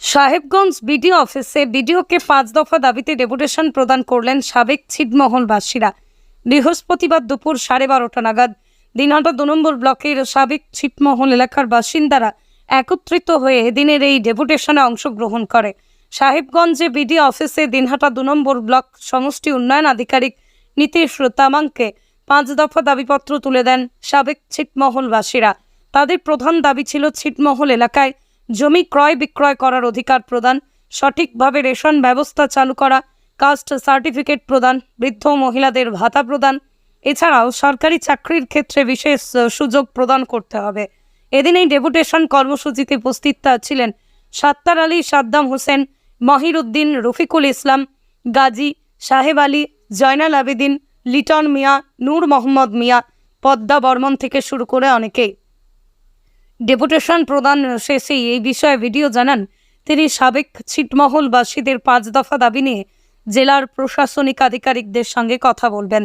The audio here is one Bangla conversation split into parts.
সাহেবগঞ্জ বিডিও অফিসে বিডিওকে পাঁচ দফা দাবিতে ডেপুটেশন প্রদান করলেন সাবেক ছিটমহলবাসীরা। বৃহস্পতিবার দুপুর সাড়ে বারোটা নাগাদ দিনহাটা দু নম্বর ব্লকের সাবেক ছিটমহল এলাকার বাসিন্দারা একত্রিত হয়ে এদিনের এই ডেপুটেশনে অংশগ্রহণ করে। সাহেবগঞ্জে বিডিও অফিসে দিনহাটা দু নম্বর ব্লক সমষ্টি উন্নয়ন আধিকারিক নীতিশ তামাংকে পাঁচ দফা দাবিপত্র তুলে দেন সাবেক ছিটমহলবাসীরা। তাদের প্রধান দাবি ছিল ছিটমহল এলাকায় জমি ক্রয় বিক্রয় করার অধিকার প্রদান, সঠিকভাবে রেশন ব্যবস্থা চালু করা, কাস্ট সার্টিফিকেট প্রদান, বৃদ্ধ মহিলাদের ভাতা প্রদান। এছাড়াও সরকারি চাকরির ক্ষেত্রে বিশেষ সুযোগ প্রদান করতে হবে। এদিন এই ডেপুটেশন কর্মসূচিতে উপস্থিত ছিলেন সাত্তার আলী, সাদ্দাম হোসেন, মহির উদ্দিন, রফিকুল ইসলাম, গাজী সাহেব আলী, জয়নাল আবেদিন, লিটন মিয়া, নূর মোহাম্মদ মিয়া, পদ্মা বর্মন থেকে শুরু করে অনেকেই। ডেপুটেশন প্রদান শেষে এই বিষয়ে ভিডিও জানান তিনি সাবেক ছিটমহলবাসীদের পাঁচ দফা দাবি নিয়ে জেলার প্রশাসনিক আধিকারিকদের সঙ্গে কথা বলবেন।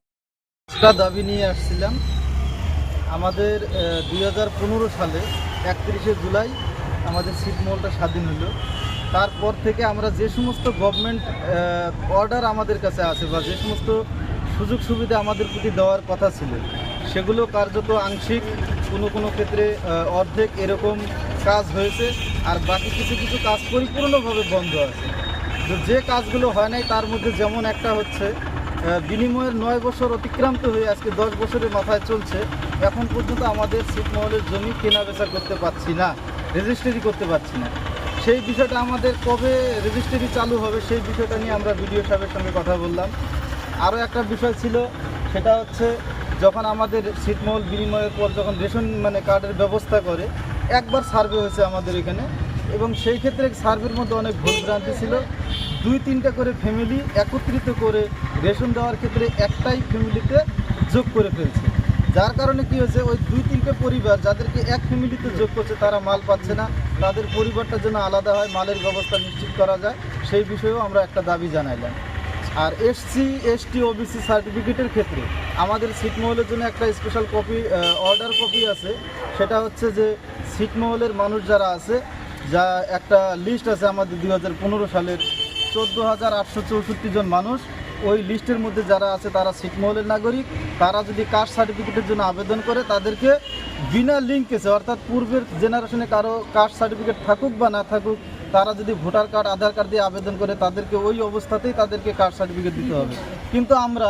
একটা দাবি নিয়ে আসছিলাম। আমাদের দুই হাজার পনেরো সালে একত্রিশে জুলাই আমাদের ছিটমহলটা স্বাধীন হলো। তারপর থেকে আমরা যে সমস্ত গভর্নমেন্ট অর্ডার আমাদের কাছে আছে বা যে সমস্ত সুযোগ সুবিধা আমাদের প্রতি দেওয়ার কথা ছিল, সেগুলো কার্যত আংশিক কোনো কোনো ক্ষেত্রে অর্ধেক এরকম কাজ হয়েছে আর বাকি কিছু কিছু কাজ পরিপূর্ণভাবে বন্ধ আছে। যে কাজগুলো হয় নাই, তার মধ্যে যেমন একটা হচ্ছে বিনিময়ের নয় বছর অতিক্রান্ত হয়ে আজকে দশ বছরের মাথায় চলছে। এখন পর্যন্ত আমাদের ছিটমহলের জমি কেনা বেচা করতে পারছি না রেজিস্ট্রি করতে পারছি না। সেই বিষয়টা আমাদের কবে রেজিস্ট্রি চালু হবে সেই বিষয়টা নিয়ে আমরা বিডিও সাহেবের সঙ্গে কথা বললাম। আরও একটা বিষয় ছিল, সেটা হচ্ছে যখন আমাদের ছিটমহল বিনিময়ের পর যখন রেশন মানে কার্ডের ব্যবস্থা করে, একবার সার্ভে হয়েছে আমাদের এখানে। এবং সেই ক্ষেত্রে সার্ভের মধ্যে অনেক ভুলভ্রান্তি ছিল। দুই তিনটা করে ফ্যামিলি একত্রিত করে রেশন দেওয়ার ক্ষেত্রে একটাই ফ্যামিলিতে যোগ করে ফেলছে। যার কারণে কি হয়েছে, ওই দুই তিনটে পরিবার যাদেরকে এক ফ্যামিলিতে যোগ করছে, তারা মাল পাচ্ছে না। তাদের পরিবারটা যেন আলাদা হয়, মালের ব্যবস্থা নিশ্চিত করা যায়, সেই বিষয়েও আমরা একটা দাবি জানাইলাম। আর এসসি এসটি ওবিসি সার্টিফিকেটের ক্ষেত্রে আমাদের ছিটমহলের জন্য একটা স্পেশাল কপি অর্ডার কপি আছে। সেটা হচ্ছে যে ছিটমহলের মানুষ যারা আছে, যা একটা লিস্ট আছে আমাদের দুই হাজার পনেরো সালের চোদ্দ হাজার আটশো চৌষট্টি জন মানুষ। ওই লিস্টের মধ্যে যারা আছে, তারা ছিটমহলের নাগরিক। তারা যদি কাস্ট সার্টিফিকেটের জন্য আবেদন করে, তাদেরকে বিনা লিঙ্কেছে অর্থাৎ পূর্বের জেনারেশনে কারও কাস্ট সার্টিফিকেট থাকুক বা না থাকুক, তারা যদি ভোটার কার্ড, আধার কার্ড দিয়ে আবেদন করে, তাদেরকে ওই অবস্থাতেই তাদেরকে কাস্ট সার্টিফিকেট দিতে হবে। কিন্তু আমরা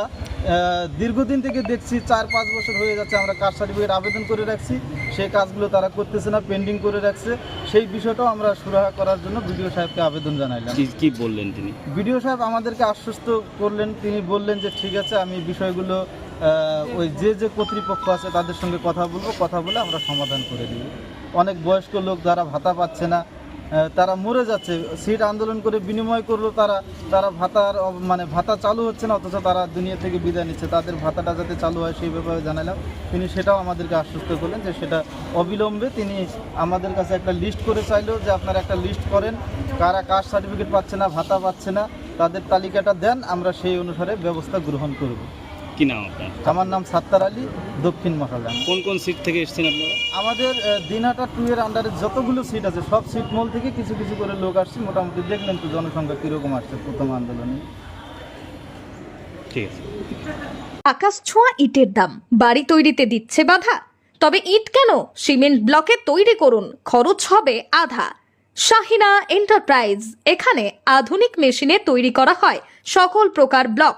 দীর্ঘদিন থেকে দেখছি চার পাঁচ বছর হয়ে যাচ্ছে আমরা কাস্ট সার্টিফিকেট আবেদন করে রাখছি সেই কাজগুলো তারা করতেছে না পেন্ডিং করে রাখছে। সেই বিষয়টাও আমরা সুরাহা করার জন্য বিডিও সাহেবকে আবেদন জানাইলাম। কি বললেন তিনি? বিডিও সাহেব আমাদেরকে আশ্বস্ত করলেন তিনি বললেন যে ঠিক আছে আমি বিষয়গুলো ওই যে যে কর্তৃপক্ষ আছে তাদের সঙ্গে কথা বলব কথা বলে আমরা সমাধান করে দিব। অনেক বয়স্ক লোক যারা ভাতা পাচ্ছে না তারা মরে যাচ্ছে। সিট আন্দোলন করে বিনিময় করল তারা। তারা ভাতার মানে ভাতা চালু হচ্ছে না, অথচ তারা দুনিয়া থেকে বিদায় নিচ্ছে। তাদের ভাতাটা যাতে চালু হয় সেই ব্যাপারে জানালাম। তিনি সেটাও আমাদেরকে আশ্বস্ত করলেন যে সেটা অবিলম্বে তিনি আমাদের কাছে একটা লিস্ট করে চাইলো যে আপনারা একটা লিস্ট করেন। কারা কাস্ট সার্টিফিকেট পাচ্ছে না, ভাতা পাচ্ছে না, তাদের তালিকাটা দেন, আমরা সেই অনুসারে ব্যবস্থা গ্রহণ করব। কি নাম আপনার? আমার নাম সাত্তার আলী দক্ষিণ মশালাম কোন কোন সিট থেকে এসেছেন আপনারা? আমাদের দিনহাটা টু এর আন্ডারে যতগুলো সিট আছে সব সিট মল থেকে কিছু কিছু করে লোক আসছে। মোটামুটি দেখলেন তো জনসংখ্যা কীরকম আসছে প্রথম আন্দোলনে। ঠিক আছে। আকাশ ছোঁয়া ইটের দাম। বাড়ি তৈরিতে দিচ্ছে বাধা। তবে ইট কেন? সিমেন্ট ব্লকে তৈরি করুন। খরচ হবে আধা। শাহিনা এন্টারপ্রাইজ। এখানে আধুনিক মেশিনে তৈরি করা হয়। সকল প্রকার ব্লক।